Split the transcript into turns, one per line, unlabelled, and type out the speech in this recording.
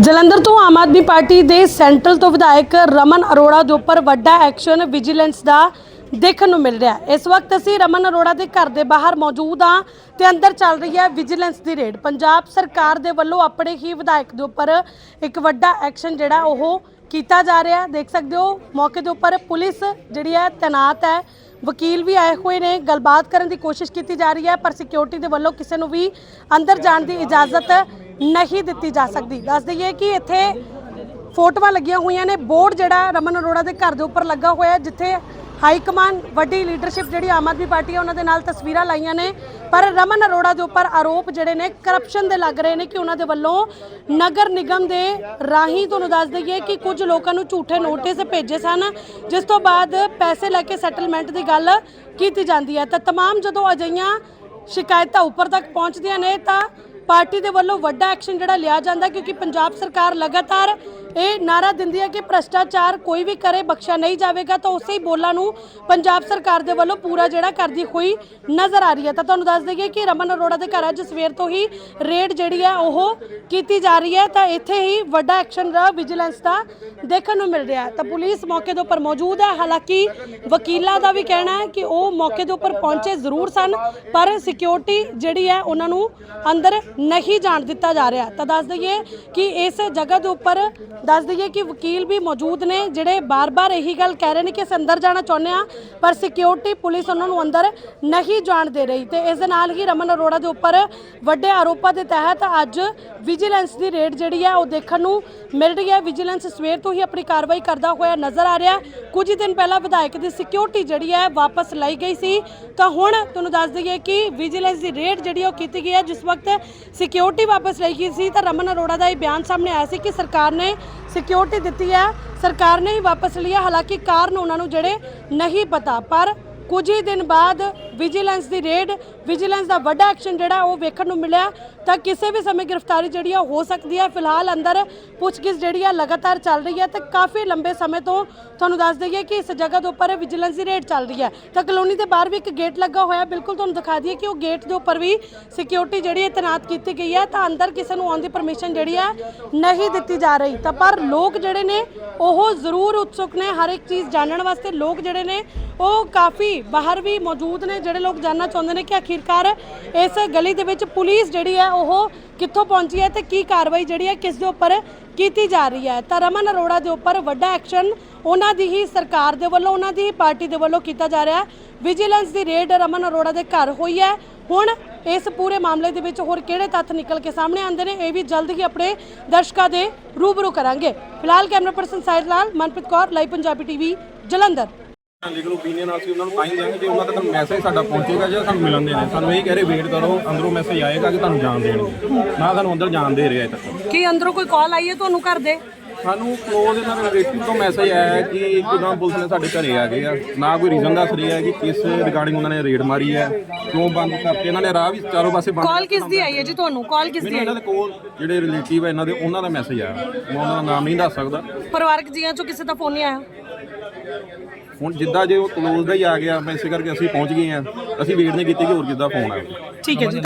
ਜਲੰਧਰ ਤੋਂ ਆਮ ਆਦਮੀ ਪਾਰਟੀ ਦੇ ਸੈਂਟਰਲ ਤੋਂ ਵਿਧਾਇਕ ਰਮਨ ਅਰੋੜਾ ਦੇ ਉੱਪਰ ਵੱਡਾ ਐਕਸ਼ਨ ਵਿਜੀਲੈਂਸ ਦਾ ਦੇਖਣ ਨੂੰ ਮਿਲ ਰਿਹਾ ਹੈ। ਇਸ ਵਕਤ ਅਸੀਂ ਰਮਨ ਅਰੋੜਾ ਦੇ ਘਰ ਦੇ ਬਾਹਰ ਮੌਜੂਦ ਹਾਂ ਤੇ ਅੰਦਰ ਚੱਲ ਰਹੀ ਹੈ ਵਿਜੀਲੈਂਸ ਦੀ ਰੇਡ। ਪੰਜਾਬ ਸਰਕਾਰ ਦੇ ਵੱਲੋਂ ਆਪਣੇ ਹੀ ਵਿਧਾਇਕ ਦੇ ਉੱਪਰ ਇੱਕ ਵੱਡਾ ਐਕਸ਼ਨ ਜਿਹੜਾ ਉਹ ਕੀਤਾ ਜਾ ਰਿਹਾ ਹੈ। ਦੇਖ ਸਕਦੇ ਹੋ, ਮੌਕੇ ਦੇ ਉੱਪਰ ਪੁਲਿਸ ਜਿਹੜੀ ਹੈ ਤੈਨਾਤ ਹੈ। ਵਕੀਲ ਵੀ ਆਏ ਹੋਏ ਨੇ, ਗੱਲਬਾਤ ਕਰਨ ਦੀ ਕੋਸ਼ਿਸ਼ ਕੀਤੀ ਜਾ ਰਹੀ ਹੈ, ਪਰ ਸਿਕਿਉਰਿਟੀ ਦੇ ਵੱਲੋਂ ਕਿਸੇ ਨੂੰ ਵੀ ਅੰਦਰ ਜਾਣ ਦੀ ਇਜਾਜ਼ਤ ਨਹੀਂ ਦਿੱਤੀ ਜਾ ਸਕਦੀ ਦੱਸ ਦਈਏ ਕਿ ਇੱਥੇ ਫੋਟੋਆਂ ਲੱਗੀਆਂ ਹੋਈਆਂ ਨੇ ਬੋਰਡ ਜਿਹੜਾ ਰਮਨ ਅਰੋੜਾ ਦੇ ਘਰ ਦੇ ਉੱਪਰ ਲੱਗਾ ਹੋਇਆ ਹੈ, ਜਿੱਥੇ ਹਾਈ ਕਮਾਂਡ ਵੱਡੀ ਲੀਡਰਸ਼ਿਪ ਜਿਹੜੀ ਆਮ ਆਦਮੀ ਪਾਰਟੀ ਹੈ ਉਹਨਾਂ ਦੇ ਨਾਲ ਤਸਵੀਰਾਂ ਲਾਈਆਂ ਨੇ ਪਰ ਰਮਨ ਅਰੋੜਾ ਦੇ ਉੱਪਰ ਆਰੋਪ ਜਿਹੜੇ ਨੇ ਕਰਪਸ਼ਨ ਦੇ ਲੱਗ ਰਹੇ ਨੇ ਕਿ ਉਹਨਾਂ ਦੇ ਵੱਲੋਂ ਨਗਰ ਨਿਗਮ ਦੇ ਰਾਹੀਂ ਤੁਹਾਨੂੰ ਦੱਸ ਦਈਏ ਕਿ ਕੁਝ ਲੋਕਾਂ ਨੂੰ ਝੂਠੇ ਨੋਟਿਸ ਭੇਜੇ ਸਨ ਜਿਸ ਤੋਂ ਬਾਅਦ ਪੈਸੇ ਲੈ ਕੇ ਸੈਟਲਮੈਂਟ ਦੀ ਗੱਲ ਕੀਤੀ ਜਾਂਦੀ ਹੈ ਤਾਂ तमाम ਜਦੋਂ ਅਜਿਹੀਆਂ ਸ਼ਿਕਾਇਤਾਂ ਉੱਪਰ ਤੱਕ ਪਹੁੰਚਦੀਆਂ ਨੇ ਤਾਂ ਪਾਰਟੀ ਦੇ ਵੱਲੋਂ ਵੱਡਾ ਐਕਸ਼ਨ ਜਿਹੜਾ ਲਿਆ ਜਾਂਦਾ ਕਿਉਂਕਿ ਪੰਜਾਬ ਸਰਕਾਰ ਲਗਾਤਾਰ ਇਹ ਨਾਰਾ ਦਿੰਦੀ ਹੈ ਕਿ ਭ੍ਰਸ਼ਟਾਚਾਰ ਕੋਈ ਵੀ ਕਰੇ, ਬਖਸ਼ਿਆ ਨਹੀਂ ਜਾਵੇਗਾ, ਤਾਂ ਉਸੇ ਹੀ ਬੋਲਾਂ ਨੂੰ ਪੰਜਾਬ ਸਰਕਾਰ ਦੇ ਵੱਲੋਂ ਪੂਰਾ ਜਿਹੜਾ ਕਰਦੀ ਹੋਈ ਨਜ਼ਰ ਆ ਰਹੀ ਹੈ। ਤਾਂ ਤੁਹਾਨੂੰ ਦੱਸ ਦਈਏ ਕਿ ਰਮਨ ਅਰੋੜਾ ਦੇ ਘਰ ਅੱਜ ਸਵੇਰ ਤੋਂ ਹੀ ਰੇਡ ਜਿਹੜੀ ਹੈ, ਉਹ ਕੀਤੀ ਜਾ ਰਹੀ ਹੈ। ਤਾਂ ਇੱਥੇ ਹੀ ਵੱਡਾ ਐਕਸ਼ਨ ਰ ਵਿਜੀਲੈਂਸ ਦਾ ਦੇਖਣ ਨੂੰ ਮਿਲ ਰਿਹਾ ਤਾਂ ਪੁਲਿਸ ਮੌਕੇ ਦੇ ਉੱਪਰ ਮੌਜੂਦ ਹੈ। ਹਾਲਾਂਕਿ ਵਕੀਲਾਂ ਦਾ ਵੀ ਕਹਿਣਾ ਹੈ ਕਿ ਉਹ ਮੌਕੇ ਦੇ ਉੱਪਰ ਪਹੁੰਚੇ ਜ਼ਰੂਰ ਸਨ, ਪਰ ਸਿਕਿਉਰਿਟੀ ਜਿਹੜੀ ਹੈ, ਉਹਨਾਂ ਨੂੰ ਅੰਦਰ ਨਹੀਂ ਜਾਣ ਦਿੱਤਾ ਜਾ ਰਿਹਾ। ਤਾਂ ਦੱਸ ਦਈਏ ਕਿ ਇਸ ਜਗ੍ਹਾ ਦੇ ਉੱਪਰ ਦੱਸ ਦਈਏ ਕਿ ਵਕੀਲ ਵੀ ਮੌਜੂਦ ਨੇ, ਜਿਹੜੇ ਬਾਰ-ਬਾਰ ਇਹੀ ਗੱਲ ਕਹਿ ਰਹੇ ਨੇ ਕਿ ਅਸੀਂ ਅੰਦਰ ਜਾਣਾ ਚਾਹੁੰਦੇ ਆ ਪਰ ਸਿਕਿਉਰਿਟੀ ਪੁਲਿਸ ਉਹਨਾਂ ਨੂੰ ਅੰਦਰ ਨਹੀਂ ਜਾਣ ਦੇ ਰਹੀ ਤੇ ਇਸ ਦੇ ਨਾਲ ਹੀ ਰਮਨ ਅਰੋੜਾ ਦੇ ਉੱਪਰ ਵੱਡੇ ਆਰੋਪਾਂ ਦੇ ਤਹਿਤ ਅੱਜ ਵਿਜੀਲੈਂਸ ਦੀ ਰੇਡ ਜਿਹੜੀ ਹੈ ਉਹ ਦੇਖਣ ਨੂੰ ਮਿਲ ਰਹੀ ਹੈ। ਵਿਜੀਲੈਂਸ ਸਵੇਰ ਤੋਂ ਹੀ ਆਪਣੀ ਕਾਰਵਾਈ ਕਰਦਾ ਹੋਇਆ ਨਜ਼ਰ ਆ ਰਿਹਾ ਕੁਝ ਹੀ ਦਿਨ ਪਹਿਲਾਂ ਵਿਧਾਇਕ ਦੀ ਸਿਕਿਉਰਿਟੀ ਜਿਹੜੀ ਹੈ ਵਾਪਸ ਲਈ ਗਈ ਸੀ। ਤਾਂ ਹੁਣ ਤੁਹਾਨੂੰ ਦੱਸ ਦਈਏ ਕਿ ਵਿਜੀਲੈਂਸ ਦੀ ਰੇਡ ਜਿਹੜੀ ਉਹ ਕੀਤੀ ਗਈ ਹੈ, ਜਿਸ ਵਕਤ ਸਿਕਿਉਰਿਟੀ ਵਾਪਸ ਲਈ ਗਈ ਸੀ, ਤਾਂ ਰਮਨ ਅਰੋੜਾ ਦਾ ਇਹ ਬਿਆਨ ਸਾਹਮਣੇ ਆਇਆ ਸੀ ਕਿ ਸਰਕਾਰ ਨੇ ਸਿਕਿਉਰਿਟੀ ਦਿੱਤੀ ਹੈ। ਸਰਕਾਰ ਨੇ ਹੀ ਵਾਪਸ ਲਿਆ। ਹਾਲਾਂਕਿ ਕਾਰਨ ਉਹਨਾਂ ਨੂੰ ਜਿਹੜੇ ਨਹੀਂ ਪਤਾ। ਪਰ ਕੁਝ ਹੀ ਦਿਨ ਬਾਅਦ ਵਿਜੀਲੈਂਸ ਦੀ ਰੇਡ ਵਿਜੀਲੈਂਸ ਦਾ ਵੱਡਾ ਐਕਸ਼ਨ ਜਿਹੜਾ ਉਹ ਵੇਖਣ ਨੂੰ ਮਿਲਿਆ ਤਾਂ ਕਿਸੇ ਵੀ ਸਮੇਂ ਗ੍ਰਿਫਤਾਰੀ ਜਿਹੜੀ ਆ ਹੋ ਸਕਦੀ ਹੈ ਫਿਲਹਾਲ ਅੰਦਰ ਪੁੱਛਗਿੱਛ ਜਿਹੜੀ ਆ ਲਗਾਤਾਰ ਚੱਲ ਰਹੀ ਹੈ ਤੇ ਕਾਫੀ ਲੰਬੇ ਸਮੇਂ ਤੋਂ ਤੁਹਾਨੂੰ ਦੱਸ ਦਈਏ ਕਿ ਇਸ ਜਗ੍ਹਾ ਦੇ ਉੱਪਰ ਵਿਜੀਲੈਂਸ ਦੀ ਰੇਡ ਚੱਲ ਰਹੀ ਹੈ ਤਾਂ ਕਲੋਨੀ ਦੇ ਬਾਹਰ ਵੀ ਇੱਕ ਗੇਟ ਲੱਗਾ ਹੋਇਆ। ਬਿਲਕੁਲ ਤੁਹਾਨੂੰ ਦਿਖਾ ਦਈਏ ਕਿ ਉਹ ਗੇਟ ਦੇ ਉੱਪਰ ਵੀ ਸਿਕਿਉਰਿਟੀ ਜਿਹੜੀ ਹੈ ਤੈਨਾਤ ਕੀਤੀ ਗਈ ਹੈ ਤਾਂ ਅੰਦਰ ਕਿਸੇ ਨੂੰ ਆਉਣ ਦੀ ਪਰਮਿਸ਼ਨ ਜਿਹੜੀ ਹੈ ਨਹੀਂ ਦਿੱਤੀ ਜਾ ਰਹੀ। ਤਾਂ ਪਰ ਲੋਕ ਜਿਹੜੇ ਨੇ, ਉਹ ਜ਼ਰੂਰ ਉਤਸੁਕ ਨੇ ਹਰ ਇੱਕ ਚੀਜ਼ ਜਾਣਨ ਵਾਸਤੇ। ਲੋਕ ਜਿਹੜੇ ਨੇ, ਉਹ ਕਾਫੀ ਬਾਹਰ ਵੀ ਮੌਜੂਦ ਨੇ ਜਿਹੜੇ ਲੋਕ ਜਾਣਨਾ ਚਾਹੁੰਦੇ ਨੇ ਕਿ ਆਖਿਰਕਾਰ ਇਸ ਗਲੀ ਦੇ ਵਿੱਚ ਪੁਲਿਸ ਜਿਹੜੀ ਹੈ ਉਹ ਕਿੱਥੋਂ ਪਹੁੰਚੀ ਹੈ ਤੇ ਕੀ ਕਾਰਵਾਈ ਜਿਹੜੀ ਹੈ ਕਿਸ ਦੇ ਉੱਪਰ ਕੀਤੀ ਜਾ ਰਹੀ ਹੈ? ਤਾਂ ਰਮਨ ਅਰੋੜਾ ਦੇ ਉੱਪਰ ਵੱਡਾ ਐਕਸ਼ਨ ਉਹਨਾਂ ਦੀ ਹੀ ਸਰਕਾਰ ਦੇ ਵੱਲੋਂ, ਉਹਨਾਂ ਦੀ ਹੀ ਪਾਰਟੀ ਦੇ ਵੱਲੋਂ ਕੀਤਾ ਜਾ ਰਿਹਾ ਹੈ। ਵਿਜੀਲੈਂਸ ਦੀ ਰੇਡ ਰਮਨ ਅਰੋੜਾ ਦੇ ਘਰ ਹੋਈ ਹੈ। ਹੁਣ ਇਸ ਪੂਰੇ ਮਾਮਲੇ ਦੇ ਵਿੱਚ ਹੋਰ ਕਿਹੜੇ ਤੱਥ ਨਿਕਲ ਕੇ ਸਾਹਮਣੇ ਆਉਂਦੇ ਨੇ, ਇਹ ਵੀ ਜਲਦ ਹੀ ਆਪਣੇ ਦਰਸ਼ਕਾਂ ਦੇ ਰੂਬਰੂ ਕਰਾਂਗੇ। ਫਿਲਹਾਲ camera person Sahil Lal, Manpreet Kaur live Punjabi TV, Jalandhar.
Legal opinion ਅਸੀਂ ਉਹਨਾਂ ਨੂੰ ਹੀ ਦਿਆਂਗੇ ਜੇ ਉਹਨਾਂ ਤੱਕ ਮੈਸੇਜ ਸਾਡਾ ਪਹੁੰਚੇਗਾ ਜਾਂ ਸਾਨੂੰ ਮਿਲਣ ਦੇ ਨੇ ਸਾਨੂੰ ਇਹ ਕਹਿ ਰਹੇ ਵੇਟ ਕਰੋ ਅੰਦਰੋਂ ਮੈਸੇਜ ਆਏਗਾ ਕਿ ਤੁਹਾਨੂੰ ਜਾਣ ਦੇਣਗੇ। ਨਾ ਸਾਨੂੰ ਅੰਦਰ ਜਾਣ ਦੇ ਰਿਹਾ ਅਜੇ ਤੱਕ
ਕੀ ਅੰਦਰੋਂ ਕੋਈ ਕਾਲ ਆਈ ਹੈ ਤੁਹਾਨੂੰ ਘਰ ਦੇ?
ਸਾਨੂੰ ਕਲੋਜ਼ ਇਹਨਾਂ ਦੇ ਰਿਲੇਟਿਵ ਤੋਂ ਮੈਸੇਜ ਆਇਆ ਹੈ ਕਿ ਇੱਕਦਮ ਪੁਲਿਸ ਨੇ ਸਾਡੇ ਘਰੇ ਆ ਗਏ ਆ। ਨਾ ਕੋਈ ਰੀਜ਼ਨ ਦੱਸ ਰਿਹਾ ਹੈ ਕਿ ਕਿਸ ਰਿਗਾਰਡਿੰਗ ਉਹਨਾਂ ਨੇ ਰੇਡ ਮਾਰੀ ਹੈ ਕਿਉਂ ਬੰਦ ਕਰਤੇ ਇਹਨਾਂ ਨੇ ਰਾਹ ਵੀ ਚਾਰੋਂ ਪਾਸੇ ਬੰਦ
ਕਾਲ ਕਿਸ ਦੀ ਆਈ ਹੈ ਜੀ ਤੁਹਾਨੂੰ? ਕਾਲ ਕਿਸ ਦੀ
ਮੈਨੂੰ ਇਹਨਾਂ ਦੇ ਕੋਲ ਜਿਹੜੇ ਰਿਲੇਟਿਵ ਹੈ ਇਹਨਾਂ ਦੇ ਉਹਨਾਂ ਦਾ ਮੈਸੇਜ ਆਇਆ। ਮੈਂ ਉਹਨਾਂ ਦਾ ਨਾਮ ਨਹੀਂ ਦੱਸ ਸਕਦਾ।
ਪਰਿਵਾਰਕ ਜੀਆਂ ਚੋਂ ਕਿਸੇ ਦਾ ਫੋਨ ਨਹੀਂ ਆਇਆ?
ਹੁਣ ਜਿੱਦਾਂ ਜੇ ਉਹ ਕਲੋਜ਼ ਦਾ ਹੀ ਆ ਗਿਆ, ਮੈਂ ਇਸੇ ਕਰਕੇ ਅਸੀਂ ਪਹੁੰਚ ਗਏ ਆ ਅਸੀਂ ਵੇਟ ਨਹੀਂ ਕੀਤੀ ਕਿ ਹੋਰ ਕਿੱਦਾਂ ਫੋਨ ਆਵੇ।
ਠੀਕ ਹੈ ਜੀ।